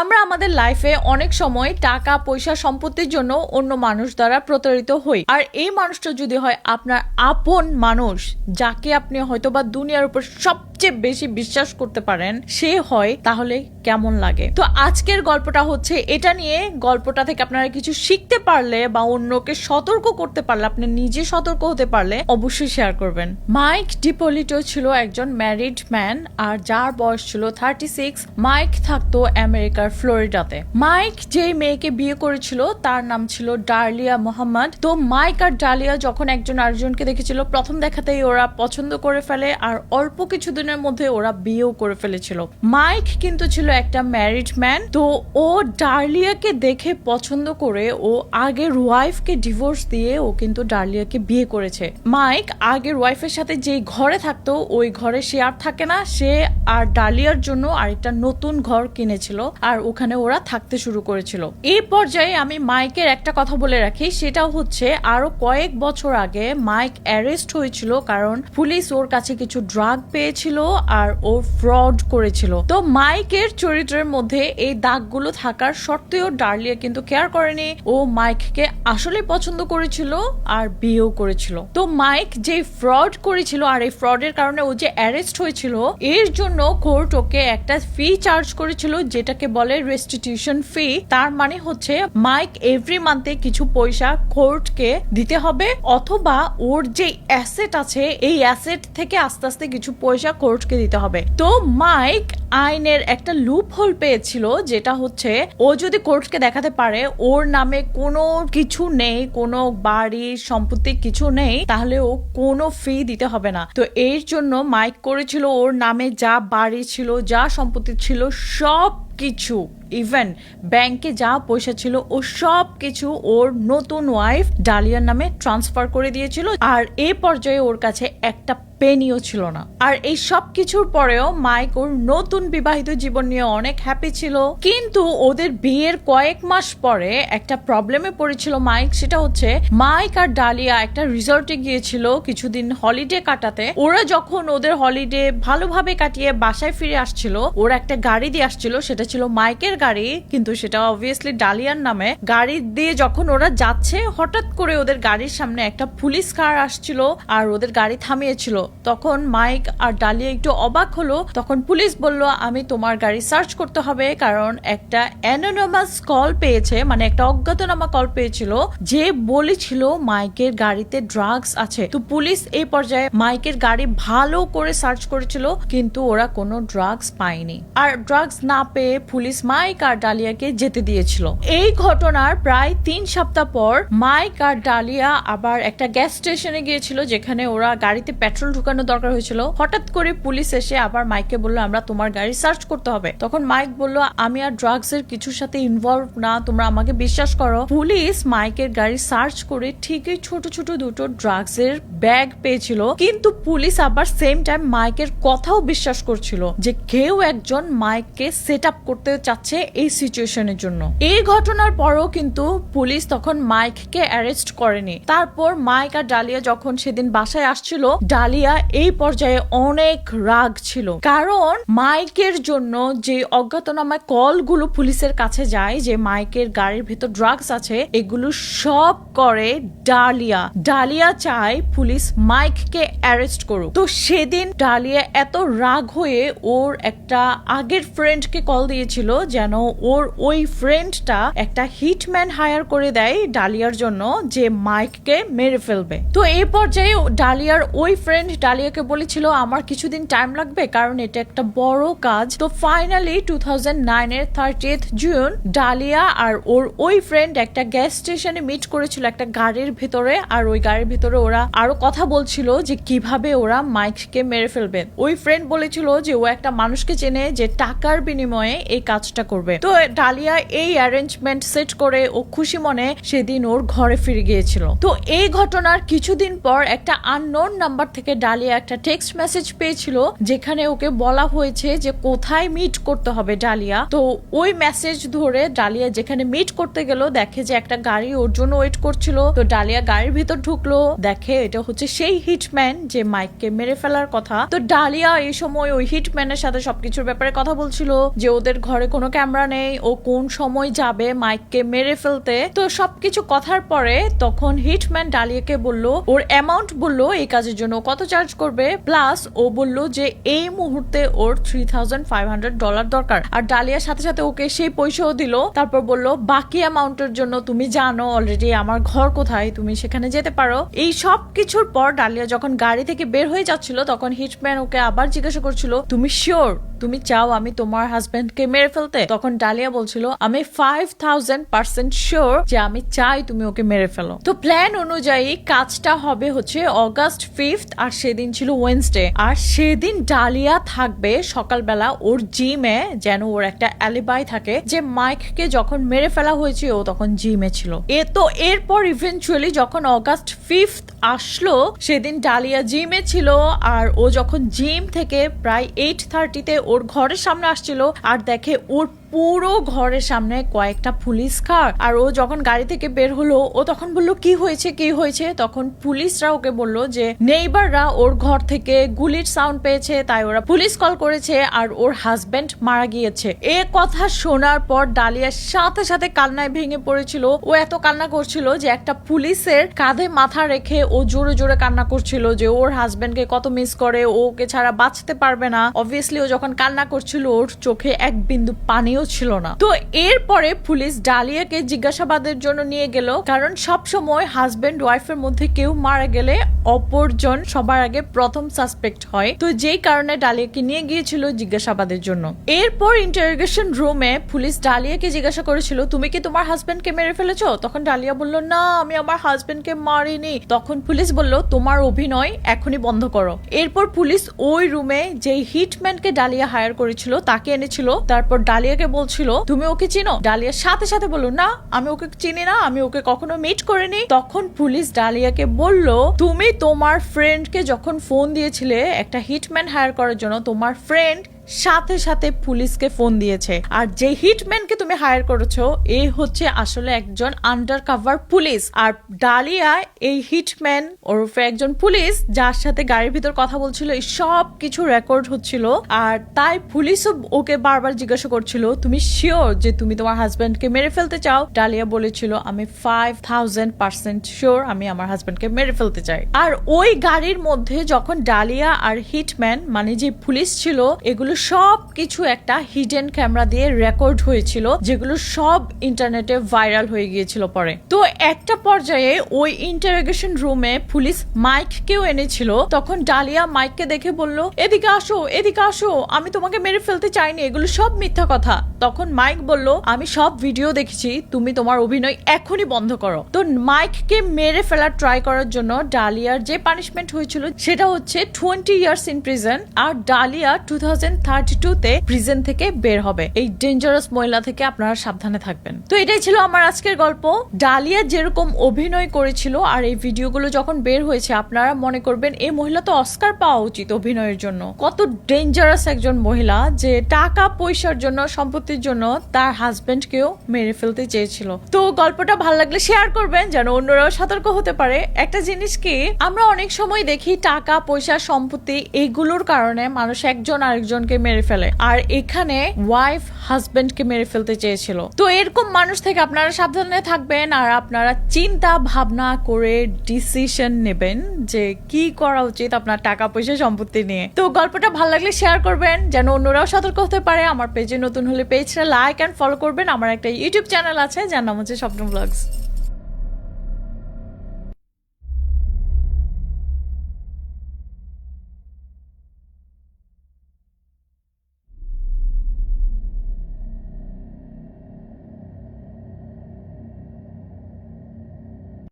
আমরা আমাদের লাইফে অনেক সময় টাকা, পয়সা, সম্পত্তির জন্য অন্য মানুষ দ্বারা প্রতারিত হই। আর এই মানুষটা যদি হয় আপনার আপন মানুষ, যাকে আপনি হয়তোবা দুনিয়ার উপর সবচেয়ে বেশি বিশ্বাস করতে পারেন, সে হয় তাহলে কেমন লাগে? তো আজকের গল্পটা হচ্ছে এটা নিয়ে। গল্পটা থেকে আপনারা কিছু শিখতে পারলে বা অন্যকে সতর্ক করতে পারলে, আপনি নিজে সতর্ক হতে পারলে অবশ্যই শেয়ার করবেন। মাইক ডিপোলিটো ছিল একজন ম্যারিড ম্যান আর যার বয়স ছিল থার্টি সিক্স মাইক থাকতো আমেরিকার ফ্লোরিডাতে। মাইক যে মেয়েকে বিয়ে করেছিল, তার নাম ছিল ডার্লিয়া মোহাম্মদ। তো মাইক আর ডালিয়া যখন একজন আরেকজনকে দেখেছিল, প্রথম দেখাতেই ওরা পছন্দ করে ফেলে আর অল্প কিছুদিনের মধ্যে ওরা বিয়েও করে ফেলেছিল। মাইক কিন্তু ছিল একটা ম্যারিড ম্যান তো ও ডার্লিয়াকে দেখে পছন্দ করে ও আগের ওয়াইফকে ডিভোর্স দিয়ে ও কিন্তু ডার্লিয়াকে বিয়ে করেছে। মাইক আগের ওয়াইফের সাথে যেই ঘরে থাকতো, ওই ঘরে সে আর থাকে না, সে আর ডালিয়ার জন্য আরেকটা নতুন ঘর কিনেছিল। আর ওখানে ওরা থাকতে শুরু করেছিল। এই পর্যায়ে আমি মাইকের একটা কথা বলে রাখি, সেটা হচ্ছে আরও কয়েক বছর আগে মাইক অ্যারেস্ট হয়েছিল কারণ পুলিশ ওর কাছে কিছু ড্রাগ পেয়েছিল আর ও ফ্রড করেছিল। তো মাইকের চরিত্রের মধ্যে এই দাগগুলো থাকার সত্ত্বেও ডার্লিয়া কিন্তু কেয়ার করেনি, ও মাইককে আসলে পছন্দ করেছিল আর বিয়েও করেছিল। তো মাইক যে ফ্রড করেছিল আর এই ফ্রডের কারণে ও যে অ্যারেস্ট হয়েছিল, এর জন্য কোর্ট ওকে একটা ফি চার্জ করেছিল, যেটাকে বলে রেস্টিটিউশন ফি তার মানে হচ্ছে মাইক এভরি মান্থে কিছু পয়সা কোর্টকে দিতে হবে, অথবা ওর যে অ্যাসেট আছে, এই অ্যাসেট থেকে আস্তে আস্তে কিছু পয়সা কোর্টকে দিতে হবে। তো মাইক আইনের একটা লুপ হোল পেয়েছিল, যেটা হচ্ছে ও যদি কোর্টকে দেখাতে পারে, ওর নামে কোনো কিছু নেই, কোনো বাড়ি, সম্পত্তি কিছু নেই, তাহলে ও কোনো ফি দিতে হবে না। তো এর জন্য মাইক করেছিল ওর নামে যা বাড়ি ছিল, যা সম্পত্তি ছিল, সব কিছু ইভেন ব্যাংকে যা পয়সা ছিল, ও সব কিছু ওর নতুন ওয়াইফ ডালিয়ার নামে ট্রান্সফার করে দিয়েছিল। আর এ পর্যায়ে ওর কাছে একটা পেনিও ছিল না। আর এই সব কিছুর পরেও মাইক ওর নতুন বিবাহিত জীবন নিয়ে অনেক হ্যাপি ছিল। কিন্তু ওদের বিয়ের কয়েক মাস পরে একটা প্রবলেমে পড়েছিল মাইক, সেটা হচ্ছে মাইক আর ডালিয়া একটা রিসর্টে গিয়েছিল কিছুদিন হলিডে কাটাতে। ওরা যখন ওদের হলিডে ভালোভাবে কাটিয়ে বাসায় ফিরে আসছিল, ওরা একটা গাড়ি দিয়ে আসছিল, সেটা ছিল মাইকের গাড়ি। কিন্তু সেটা অবভিয়াসলি ডালিয়ার নামে। গাড়ি দিয়ে যখন ওরা যাচ্ছে, হঠাৎ করে ওদের গাড়ির সামনে একটা পুলিশ কার আসছিল আর ওদের গাড়ি থামিয়েছিল। তখন মাইক আর ডালিয়া একটু অবাক হলো। তখন পুলিশ বলল, আমি তোমার গাড়ি সার্চ করতে হবে, কারণ একটা অ্যানোনামাস কল পেয়েছে মানে একটা অজ্ঞাতনামা কল পেয়েছিল, যে বলেছিল মাইকের গাড়িতে ড্রাগস আছে। তো পুলিশ এই পর্যায়ে মাইকের গাড়ি ভালো করে সার্চ করেছিল, কিন্তু ওরা কোনো ড্রাগস পায়নি। আর ড্রাগস না পেয়ে পুলিশ মাইক আর ডালিয়াকে যেতে দিয়েছিল। এই ঘটনার প্রায় তিন সপ্তাহ পর মাইক আর ডালিয়া আবার একটা গ্যাস স্টেশনে গিয়েছিল, যেখানে ওরা গাড়িতে পেট্রোল ঢুকানো দরকার হয়েছিল। হঠাৎ করে পুলিশ এসে আবার মাইককে বলল, আমরা তোমার গাড়ি সার্চ করতে হবে। তখন মাইক বলল, আমি আর ড্রাগস এর কিছুর সাথে ইনভলভ না, তোমরা আমাকে বিশ্বাস করো। পুলিশ মাইকের গাড়ি সার্চ করে ঠিকই ছোট ছোট দুটো ড্রাগস এর ব্যাগ পেয়েছিল। কিন্তু পুলিশ আবার সেম টাইম মাইকের কথাও বিশ্বাস করছিল যে কেউ একজন মাইককে সেট আপ করতে চাচ্ছে এই সিচুয়েশনের জন্য। এই ঘটনার পরও কিন্তু পুলিশ তখন মাইককে অ্যারেস্ট করেনি। তারপর মাইক আর ডালিয়া যখন সেদিন বাসায় আসছিল, ডালিয়া এই পর্যায়ে অনেক রাগ ছিল। কারণ মাইকের জন্য যে অজ্ঞাতনামা কলগুলো পুলিশের কাছে যায়, যে মাইকের গাড়ির ভেতর ড্রাগস আছে, এগুলো সব করে ডালিয়া। ডালিয়া চায় পুলিশ মাইককে অ্যারেস্ট করুক। তো সেদিন ডালিয়া এত রাগ হয়ে ওর একটা আগের ফ্রেন্ডকে কল দিয়েছিল, যেন ওর ওই ফ্রেন্ডটা একটা হিটম্যান হায়ার করে দেয় ডালিয়ার জন্য, যে মাইককে মেরে ফেলবে। তো এই পর্যায়ে ডালিয়ার ওই ফ্রেন্ড ডালিয়াকে বলেছিল, আমার কিছুদিন টাইম লাগবে কারণ এটা একটা বড় কাজ। তো finally two thousand thirtieth June Dalia আর ওর ওই ফ্রেন্ড একটা গ্যাস স্টেশনে মিট করেছিল একটা গাড়ির ভেতরে। আর ওই গাড়ির ভেতরে ওরা আরও কথা বলছিল যে কীভাবে ওরা মাইককে মেরে ফেলবে। ওই ফ্রেন্ড বলেছিল যে ও একটা মানুষকে চেনে যে টাকার বিনিময়ে এই কাজটা করবে। তো ডালিয়া এই অ্যারেঞ্জমেন্ট সেট করে ও খুশি মনে সেদিন ওর ঘরে ফিরে গিয়েছিল। তো এই ঘটনার কিছুদিন পর একটা আননোন নাম্বার থেকে ডালিয়া একটা টেক্সট মেসেজ পেয়েছিল যেখানে ওকে বলা হয়েছে যে কোথায় মিট করতে হবে ডালিয়া। তো ওই মেসেজ ধরে ডালিয়া যেখানে মিট করতে গেল, দেখে যে একটা গাড়ি ওর জন্য ওয়েট করছিল। তো ডালিয়া গাড়ির ভিতর ঢুকলো, দেখে এটা হচ্ছে সেই হিটম্যান যে মাইককে মেরে ফেলার কথা। তো ডালিয়া এই সময় ওই হিটম্যানের সাথে সবকিছুর ব্যাপারে কথা বলছিল যে ওদের ঘরে কোনো ক্যামেরা নেই, ও কোন সময় যাবে মাইককে মেরে ফেলতে। তো সবকিছু কথার পরে তখন হিটম্যান ডালিয়াকে বলল, ওর অ্যামাউন্ট বলল এই কাজের জন্য কত চার্জ করবে প্লাস ও বলল যে এই মুহূর্তে ওর থ্রি ডলার দরকার। আর ডালিয়ার সাথে সাথে ওকে সেই পয়সাও দিল, তারপর বলল, বাকি অ্যামাউন্টের জন্য তুমি জানো অলরেডি আমার ঘর কোথায়, তুমি সেখানে যেতে পারো। এই সব কিছুর পর ডালিয়া যখন গাড়ি থেকে বের হয়ে যাচ্ছিল, তখন হিটম্যান ওকে আবার জিজ্ঞাসা করছিল, তুমি শিওর তুমি চাও আমি তোমার হাজবেন্ডকে মেরে ফেলতে? তখন ডালিয়া বলছিল, আমি ফাইভ থাউজেন্ড পার্সেন্ট শিওর যে আমি চাই তুমি ওকে মেরে ফেলো। তো প্ল্যান অনুযায়ী কাজটা হবে হচ্ছে অগাস্ট ফিফথ আর সেদিন ছিল ওয়েনসডে আর সেদিন ডালিয়া থাকবে সকালবেলা ওর জিমে যেন ওর একটা অ্যালিবাই থাকে যে মাইককে যখন মেরে ফেলা হয়েছে, ও তখন জিমে ছিল। এ তো এরপর ইভেনচুয়ালি যখন অগাস্ট ফিফথ আসলো, সেদিন ডালিয়া জিমে ছিল আর ও যখন জিম থেকে প্রায় এইট থার্টিতে ওর ঘরের সামনে আসছিল আর দেখে ওর পুরো ঘরের সামনে কয়েকটা পুলিশ কার আর ও যখন গাড়ি থেকে বের হলো, ও তখন বলল, কি হয়েছে কি হয়েছে? তখন পুলিশরা ওকে বলল যে, নেইবাররা ওর ঘর থেকে গুলির সাউন্ড পেয়েছে, তাই ওরা পুলিশ কল করেছে আর ওর হাজবেন্ড মারা গিয়েছে। এ কথা শোনার পর ডালিয়ার সাথে সাথে কান্নায় ভেঙে পড়েছিল। ও এত কান্না করছিল যে একটা পুলিশের কাঁধে মাথা রেখে জোরে জোরে কান্না করছিল যে ওর হাজবেন্ডকে কত মিস করে, ওকে ছাড়া বাঁচতে পারবে না। অবভিয়াসলি ও যখন কান্না করছিল, ওর চোখে এক বিন্দু পানিও ছিল না। তো এরপরে পুলিশ ডালিয়াকে জিজ্ঞাসাবাদের জন্য নিয়ে গেল, কারণ সব সময় হাজবেন্ড ওয়াইফের মধ্যে কেউ মারা গেলে অপরজন সবার আগে প্রথম সাসপেক্ট হয়। তো যেই কারণে ডালিয়াকে নিয়ে গিয়েছিল জিজ্ঞাসাবাদের জন্য। এরপর ইন্টারোগেশন রুমে পুলিশ ডালিয়াকে জিজ্ঞাসা করেছিল, তুমি কি তোমার হাজবেন্ডকে মেরে ফেলেছো? তখন ডালিয়া বলল, না, আমি আমার হাজবেন্ডকে মারিনি। তখন পুলিশ বলল, তোমার অভিনয় এখনই বন্ধ করো। এরপর পুলিশ ওই রুমে যেই হিটম্যানকে ডালিয়া হায়ার করেছিল, তাকে এনেছিল। তারপর ডালিয়াকে বলছিল, তুমি ওকে চিনো? ডালিয়ার সাথে সাথে বলল, না, আমি ওকে চিনি না, আমি ওকে কখনো মিট করিনি। তখন পুলিশ ডালিয়াকে বলল, তুমি তোমার ফ্রেন্ডকে যখন ফোন দিয়েছিলে একটা হিটম্যান হায়ার করার জন্য, তোমার ফ্রেন্ড সাথে সাথে পুলিশকে ফোন দিয়েছে। আর যে হিটম্যানকে তুমি হায়ার করেছ, এ হচ্ছে আসলে একজন আন্ডার কাভার পুলিশ। আর ডালিয়া, এই হিটম্যান ওরফে একজন পুলিশ, যার সাথে গাড়ির ভিতর কথা বলছিল, এই সব কিছু রেকর্ড হচ্ছিল। আর তাই পুলিশও ওকে বারবার জিজ্ঞাসা করছিল, তুমি শিওর যে তুমি তোমার হাজবেন্ডকে মেরে ফেলতে চাও? ডালিয়া বলেছিল, আমি ফাইভ থাউজেন্ড পার্সেন্ট শিওর আমি আমার হাজবেন্ডকে মেরে ফেলতে চাই। আর ওই গাড়ির মধ্যে যখন ডালিয়া আর হিটম্যান মানে যে পুলিশ ছিল, এগুলো সব কিছু একটা হিডেন ক্যামেরা দিয়ে রেকর্ড হয়েছিল, যেগুলো সব ইন্টারনেটে ভাইরাল হয়ে গিয়েছিল পরে। তো একটা পর্যায়ে ওই ইন্টারোগেশন রুমে পুলিশ মাইক মাইককেও এনেছিল, তখন ডালিয়া মাইককে দেখে বলল, এদিকে আসো এদিকে আসো, আমি তোমাকে মেরে ফেলতে চাইনি, এগুলো সব মিথ্যা কথা। তখন মাইক বলল, আমি সব ভিডিও দেখেছি, তুমি তোমার অভিনয় এখনই বন্ধ করো। তো মাইককে মেরে ফেলার ট্রাই করার জন্য ডালিয়ার যে পানিশমেন্ট হয়েছিল, সেটা হচ্ছে টোয়েন্টি ইয়ার্স ইন প্রিজন আর ডালিয়া টু থাউজেন্ড টু তে থেকে বের হবে। এই ডেঞ্জারাস মহিলা থেকে আপনারা সাবধানে থাকবেন। তো এটাই ছিল আমার আজকের গল্প। ডালিয়া যেরকম অভিনয় করেছিল আর এই ভিডিওগুলো যখন বের হয়েছে, আপনারা মনে করবেন এই মহিলা তো অস্কার পাওয়া উচিত অভিনয়ের জন্য। কত ডেঞ্জারাস একজন মহিলা যে টাকা পয়সার জন্য, সম্পত্তির জন্য তার হাজবেন্ডকেও মেরে ফেলতে চেয়েছিল। তো গল্পটা ভালো লাগলে শেয়ার করবেন যেন অন্যরাও সতর্ক হতে পারে। একটা জিনিস কি, আমরা অনেক সময় দেখি টাকা, পয়সা, সম্পত্তি এইগুলোর কারণে মানুষ একজন আরেকজনকে মেরে ফেলে। আর এখানে ওয়াইফ হাজবেন্ডকে মেরে ফেলতে চেয়েছিল। তো এরকম মানুষ থেকে আপনারা সাবধানে থাকবেন আর আপনারা চিন্তা ভাবনা করে ডিসিশন নেবেন যে কি করা উচিত আপনার টাকা পয়সা সম্পত্তি নিয়ে। তো গল্পটা ভালো লাগলে শেয়ার করবেন, যেন অন্যরাও সতর্ক হতে পারে। আমার পেজে নতুন হলে পেজটা লাইক অ্যান্ড ফলো করবেন। আমার একটা ইউটিউব চ্যানেল আছে, যার নাম হচ্ছে স্বপ্ন ব্লগস